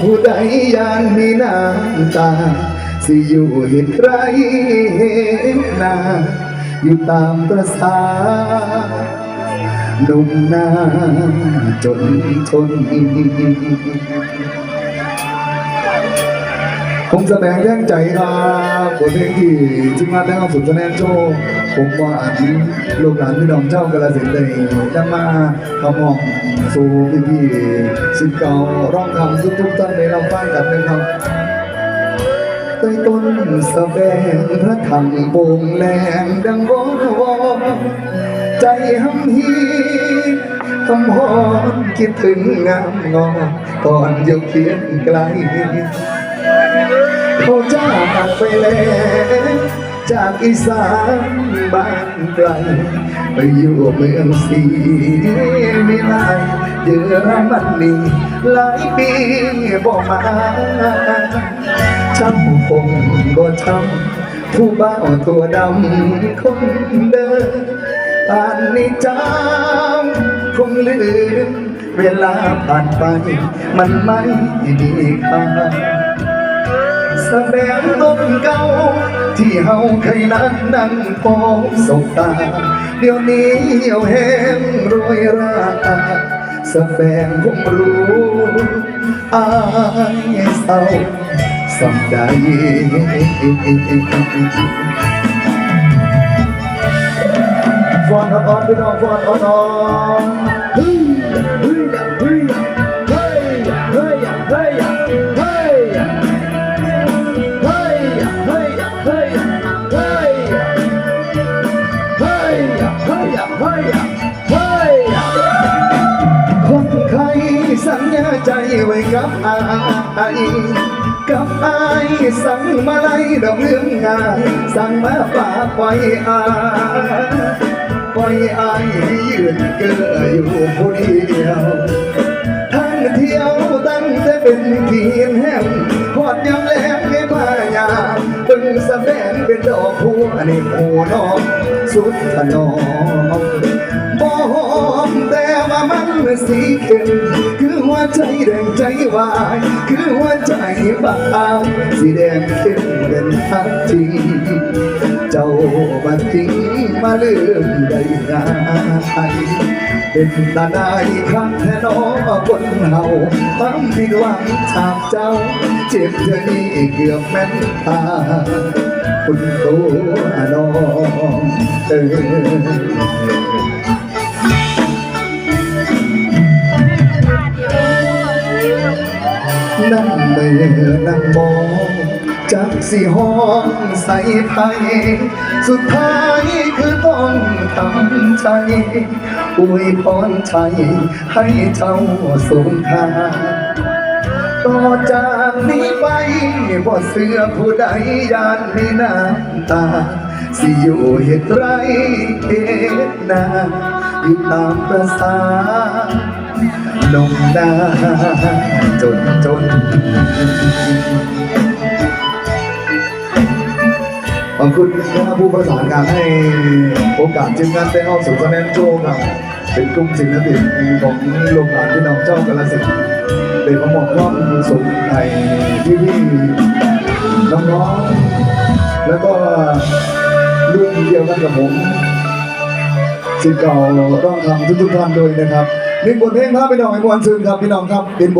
ผู้ใดยานมีน้ำตา สิอยู่เห็นไรเห็นหนาอยู่ตามประสาหนุ่มนาจนทน ผมแสดงแย่งใจครับบทเพลงที่ทีมงาได้เอาสุดคะแนนโชว์ผมว่าอันลูกหลานพี่น้องเจ้ากระสินเลยยังมาขมองสู่พี่พี่สิบเก่าร้องคำทุกทุกท่านในเราฟังกันนะครับใต้ต้นสะแบงพระธรรมโป่งแหลงดังวอวอใจหำฮีคำฮอนคิดถึงงามงอตอนอยู่เคียงไกล เขาจากไปแล้วจากอีสานบ้านไกลไปอยู่เมืองศรีวิไลเยอรมันนี่หลายปีบ่มาช้ำคงก็ช้ำผู้บ่าตัวดำคนเดิมป่านนี้จำคงลืมเวลาผ่านไป มันไม่ดีค่า แสงต้นเก่า ที่เฮาเคยนั่งนั่งพบสบตา เดี๋ยวนี้เหี่ยวแห้งรวยราสแสดงผมรู้อายเศร้าสำใดฟอนออนพี่น้องฟอนออนๆเฮ้ยเฮ้ยเฮ้ยเฮ้ยเฮ้ยเฮ้ย ยเฮ้ยเฮ้ยเฮ้ยคนไข้สัญญาใจไว้กับอายกับอายสั่งมาไล่ดอกเรื่องงายสั่งมาฝากไว้อาปล่อยอายยืนเกออยู่ผู้เดียวทั้งเที่ยวตั้งแต่เป็นขีนแห้งหอดยำแหลมให้พายาตึงสะแบนเป็นดอกพัวในโูน้อง สุดถนอมบอมแต่ว่ามันสีเข้มคือหัวใจแดงใจวาย คือหัวใจบางสีแดงเข้มเป็นทักทีเจ้ามาทิ้งมาลืมได้ง่ายเป็นตาได้ข้งแท้น้องคนเฮาทั้งผิดหวังชาบเจ้า เจ็บเธอนี่เกือบแม่นตา คุณตัวน้องเออนั่งเมือนั่งมองจากสีห้องใส่ไทยสุดท้ายคือต้องทำใจอวยพรชัยให้เจ้าสมค่า ต่อจากนี้ไปบ่เสือผู้ใดยานมีน้ำตา สิอยู่เหตุไรเหตุนาอยู่ตามประสานมนาจนจนขอบคุณนะครับผู้ประสานการให้โอกาสทีมงานได้เข้าสู่คะแนนโชว์ครับเป็นกลุ่มศิลปินของโรงงานพี่น้องเจ้ากาลสินธุ์ เป็นประมอบความสุขในพี่พี่ๆน้องๆแล้วก็รุ่นเดียวกันกับผมสิทธิ์เก่าต้องทำทุกๆท่านด้วยนะครับหนึ่งบทเพลงครับพี่น้องไอ้บอลซึงครับพี่น้องครับเป็นบท